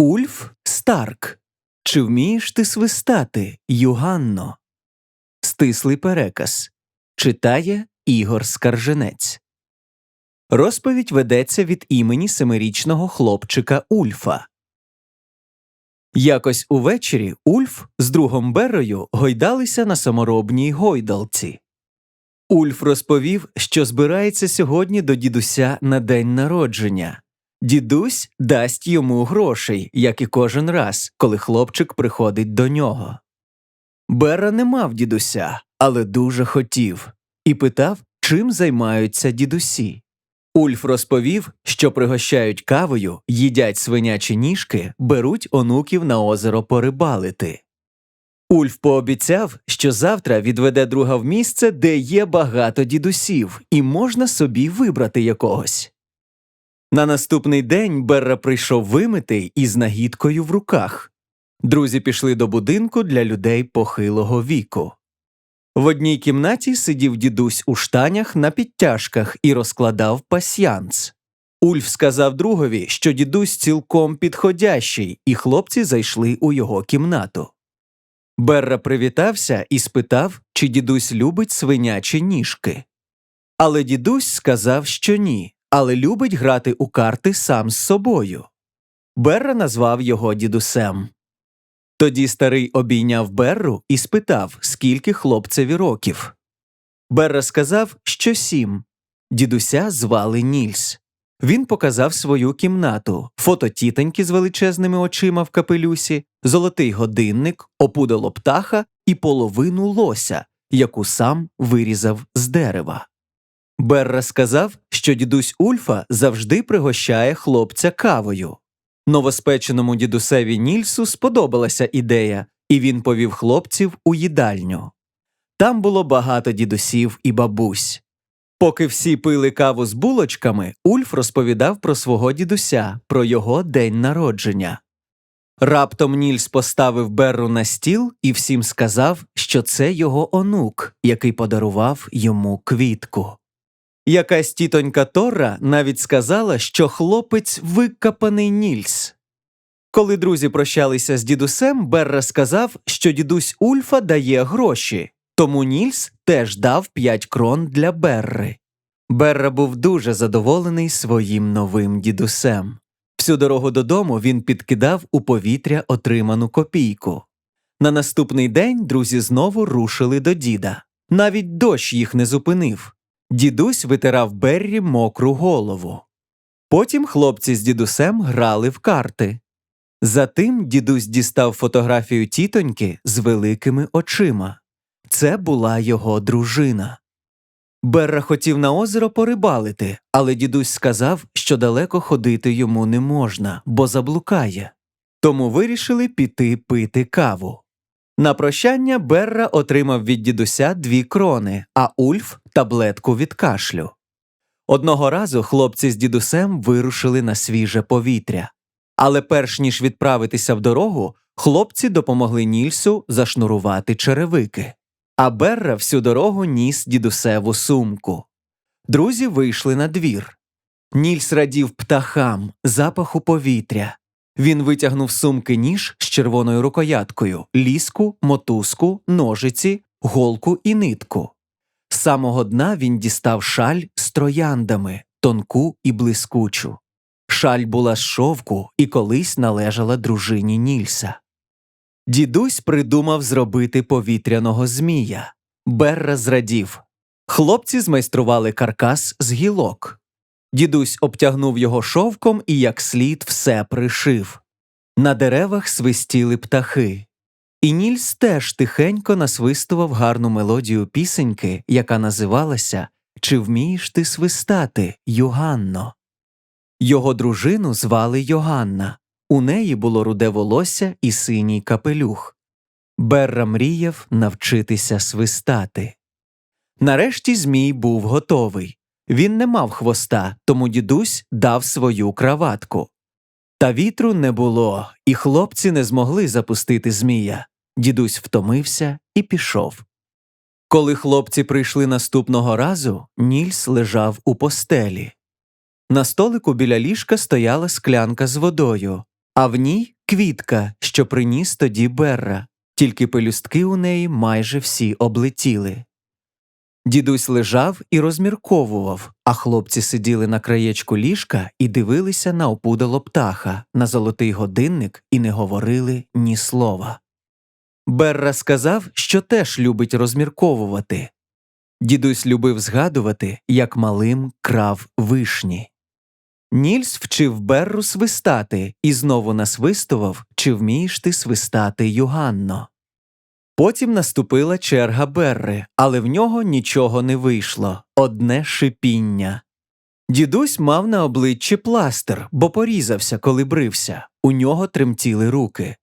Ульф Старк. Чи вмієш ти свистати, Юганно? Стислий переказ. Читає Ігор Скарженець. Розповідь ведеться від імені семирічного хлопчика Ульфа. Якось увечері Ульф з другом Берою гойдалися на саморобній гойдалці. Ульф розповів, що збирається сьогодні до дідуся на день народження. Дідусь дасть йому грошей, як і кожен раз, коли хлопчик приходить до нього. Бера не мав дідуся, але дуже хотів, і питав, чим займаються дідусі. Ульф розповів, що пригощають кавою, їдять свинячі ніжки, беруть онуків на озеро порибалити. Ульф пообіцяв, що завтра відведе друга в місце, де є багато дідусів, і можна собі вибрати якогось. На наступний день Берра прийшов вимитий із нагідкою в руках. Друзі пішли до будинку для людей похилого віку. В одній кімнаті сидів дідусь у штанях на підтяжках і розкладав пасьянц. Ульф сказав другові, що дідусь цілком підходящий, і хлопці зайшли у його кімнату. Берра привітався і спитав, чи дідусь любить свинячі ніжки. Але дідусь сказав, що ні, але любить грати у карти сам з собою. Берра назвав його дідусем. Тоді старий обійняв Берру і спитав, скільки хлопцеві років. Берра сказав, що сім. Дідуся звали Нільс. Він показав свою кімнату, фото тітоньки з величезними очима в капелюсі, золотий годинник, опудало птаха і половину лося, яку сам вирізав з дерева. Берра сказав, що дідусь Ульфа завжди пригощає хлопця кавою. Новоспеченому дідусеві Нільсу сподобалася ідея, і він повів хлопців у їдальню. Там було багато дідусів і бабусь. Поки всі пили каву з булочками, Ульф розповідав про свого дідуся, про його день народження. Раптом Нільс поставив Берру на стіл і всім сказав, що це його онук, який подарував йому квітку. Якась тітонька Тора навіть сказала, що хлопець викопаний Нільс. Коли друзі прощалися з дідусем, Берра сказав, що дідусь Ульфа дає гроші, тому Нільс теж дав п'ять крон для Берри. Берра був дуже задоволений своїм новим дідусем. Всю дорогу додому він підкидав у повітря отриману копійку. На наступний день друзі знову рушили до діда. Навіть дощ їх не зупинив. Дідусь витирав Беррі мокру голову. Потім хлопці з дідусем грали в карти. Затим дідусь дістав фотографію тітоньки з великими очима. Це була його дружина. Берра хотів на озеро порибалити, але дідусь сказав, що далеко ходити йому не можна, бо заблукає. Тому вирішили піти пити каву. На прощання Берра отримав від дідуся дві крони, а Ульф таблетку від кашлю. Одного разу хлопці з дідусем вирушили на свіже повітря. Але перш ніж відправитися в дорогу, хлопці допомогли Нільсу зашнурувати черевики. А Берра всю дорогу ніс дідусеву сумку. Друзі вийшли на двір. Нільс радів птахам, запаху повітря. Він витягнув сумки ніж з червоною рукояткою, ліску, мотузку, ножиці, голку і нитку. З самого дна він дістав шаль з трояндами, тонку і блискучу. Шаль була з шовку і колись належала дружині Нільса. Дідусь придумав зробити повітряного змія. Берра зрадів. Хлопці змайстрували каркас з гілок. Дідусь обтягнув його шовком і як слід все пришив. На деревах свистіли птахи. І Нільс теж тихенько насвистував гарну мелодію пісеньки, яка називалася Чи вмієш ти свистати, Юганно? Його дружину звали Йоганна. У неї було руде волосся і синій капелюх. Берра мріяв навчитися свистати. Нарешті Змій був готовий. Він не мав хвоста, тому дідусь дав свою краватку. Та вітру не було, і хлопці не змогли запустити Змія. Дідусь втомився і пішов. Коли хлопці прийшли наступного разу, Нільс лежав у постелі. На столику біля ліжка стояла склянка з водою, а в ній квітка, що приніс тоді Берра, тільки пелюстки у неї майже всі облетіли. Дідусь лежав і розмірковував, а хлопці сиділи на краєчку ліжка і дивилися на опудало птаха, на золотий годинник і не говорили ні слова. Берра сказав, що теж любить розмірковувати. Дідусь любив згадувати, як малим крав вишні. Нільс вчив Берру свистати і знову насвистував, чи вмієш ти свистати, Юганно. Потім наступила черга Берри, але в нього нічого не вийшло одне шипіння. Дідусь мав на обличчі пластир, бо порізався, коли брився. У нього тремтіли руки.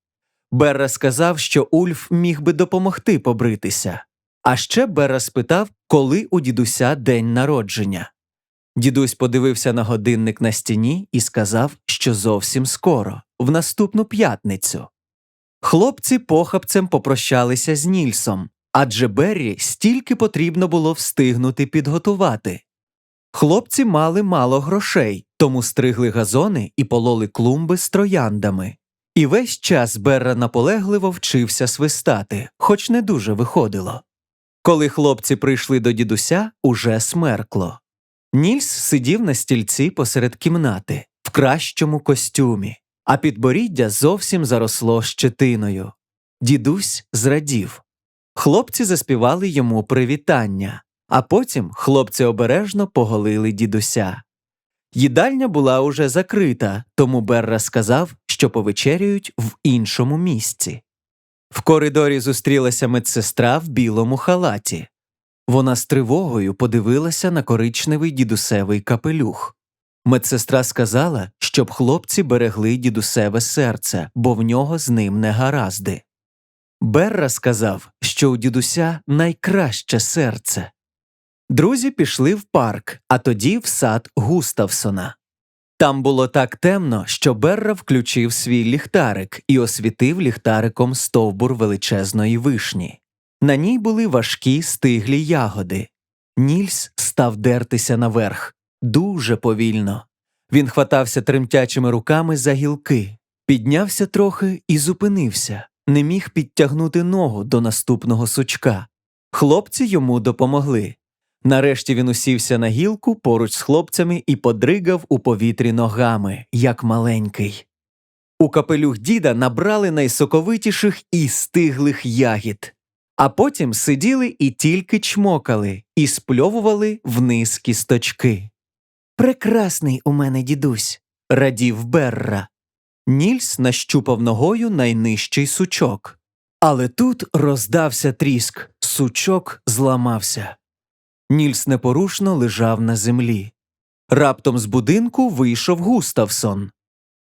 Берра сказав, що Ульф міг би допомогти побритися. А ще Берра спитав, коли у дідуся день народження. Дідусь подивився на годинник на стіні і сказав, що зовсім скоро, в наступну п'ятницю. Хлопці похапцем попрощалися з Нільсом, адже Беррі стільки потрібно було встигнути підготувати. Хлопці мали мало грошей, тому стригли газони і пололи клумби з трояндами. І весь час Берра наполегливо вчився свистати, хоч не дуже виходило. Коли хлопці прийшли до дідуся, уже смеркло. Нільс сидів на стільці посеред кімнати, в кращому костюмі, а підборіддя зовсім заросло щетиною. Дідусь зрадів. Хлопці заспівали йому привітання, а потім хлопці обережно поголили дідуся. Їдальня була уже закрита, тому Берра сказав, що повечеряють в іншому місці. В коридорі зустрілася медсестра в білому халаті. Вона з тривогою подивилася на коричневий дідусевий капелюх. Медсестра сказала, щоб хлопці берегли дідусеве серце, бо в нього з ним не гаразди. Берра сказав, що у дідуся найкраще серце. Друзі пішли в парк, а тоді в сад Густавсона. Там було так темно, що Берра включив свій ліхтарик і освітив ліхтариком стовбур величезної вишні. На ній були важкі стиглі ягоди. Нільс став дертися наверх дуже повільно. Він хватався тремтячими руками за гілки, піднявся трохи і зупинився, не міг підтягнути ногу до наступного сучка. Хлопці йому допомогли. Нарешті він усівся на гілку поруч з хлопцями і подригав у повітрі ногами, як маленький. У капелюх діда набрали найсоковитіших і стиглих ягід, а потім сиділи і тільки чмокали і спльовували вниз кісточки. Прекрасний у мене дідусь, радів Берра. Нільс нащупав ногою найнижчий сучок. Але тут роздався тріск, сучок зламався. Нільс непорушно лежав на землі. Раптом з будинку вийшов Густавсон.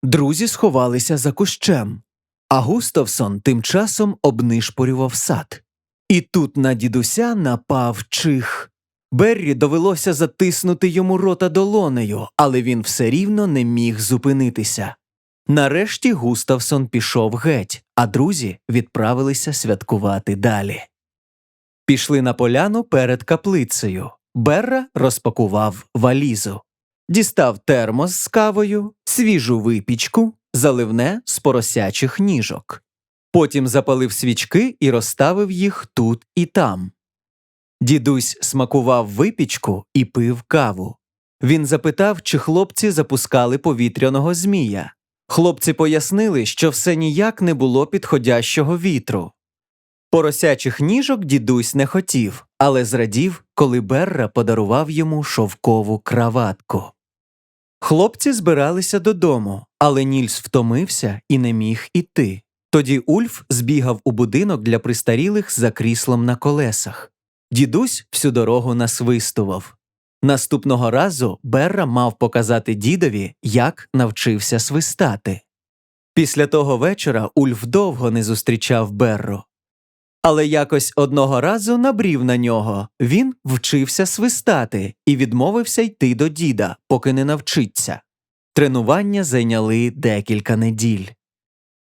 Друзі сховалися за кущем, а Густавсон тим часом обнишпорював сад. І тут на дідуся напав чих. Беррі довелося затиснути йому рота долонею, але він все рівно не міг зупинитися. Нарешті Густавсон пішов геть, а друзі відправилися святкувати далі. Пішли на поляну перед каплицею. Берра розпакував валізу, дістав термос з кавою, свіжу випічку, заливне з поросячих ніжок. Потім запалив свічки і розставив їх тут і там. Дідусь смакував випічку і пив каву. Він запитав, чи хлопці запускали повітряного змія. Хлопці пояснили, що все ніяк не було підходящого вітру. Поросячих ніжок дідусь не хотів, але зрадів, коли Берра подарував йому шовкову краватку. Хлопці збиралися додому, але Нільс втомився і не міг іти. Тоді Ульф збігав у будинок для престарілих за кріслом на колесах. Дідусь всю дорогу насвистував. Наступного разу Берра мав показати дідові, як навчився свистати. Після того вечора Ульф довго не зустрічав Берру. Але якось одного разу набрів на нього він вчився свистати і відмовився йти до діда, поки не навчиться. Тренування зайняли декілька неділь.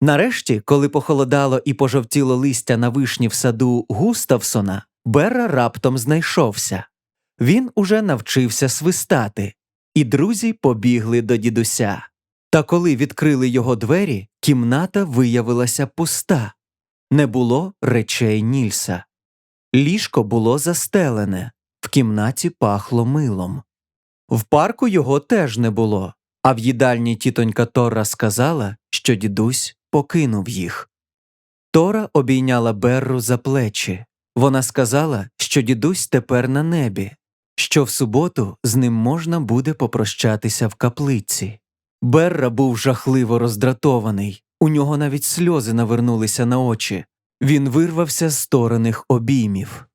Нарешті, коли похолодало і пожовтіло листя на вишні в саду Густавсона, Берра раптом знайшовся. Він уже навчився свистати, і друзі побігли до дідуся. Та коли відкрили його двері, кімната виявилася пуста. Не було речей Нільса. Ліжко було застелене, в кімнаті пахло милом. В парку його теж не було, а в їдальні тітонька Тора сказала, що дідусь покинув їх. Тора обійняла Берру за плечі. Вона сказала, що дідусь тепер на небі, що в суботу з ним можна буде попрощатися в каплиці. Берра був жахливо роздратований, у нього навіть сльози навернулися на очі. Він вирвався з стороних обіймів.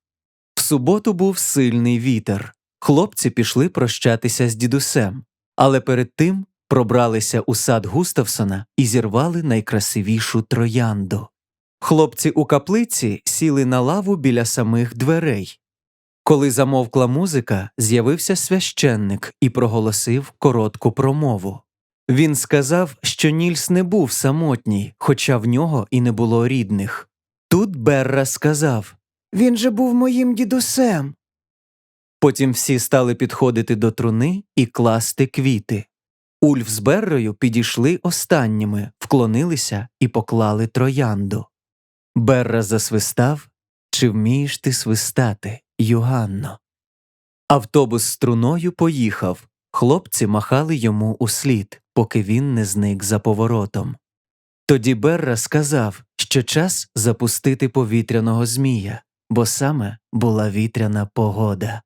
В суботу був сильний вітер. Хлопці пішли прощатися з дідусем, але перед тим пробралися у сад Густавсона і зірвали найкрасивішу троянду. Хлопці у каплиці сіли на лаву біля самих дверей. Коли замовкла музика, з'явився священник і проголосив коротку промову. Він сказав, що Нільс не був самотній, хоча в нього і не було рідних. Тут Берра сказав Він же був моїм дідусем. Потім всі стали підходити до труни і класти квіти. Ульф з Беррою підійшли останніми, вклонилися і поклали троянду. Берра засвистав Чи вмієш ти свистати, Юганно? Автобус струною поїхав. Хлопці махали йому услід, поки він не зник за поворотом. Тоді Берра сказав, що час запустити повітряного змія, бо саме була вітряна погода.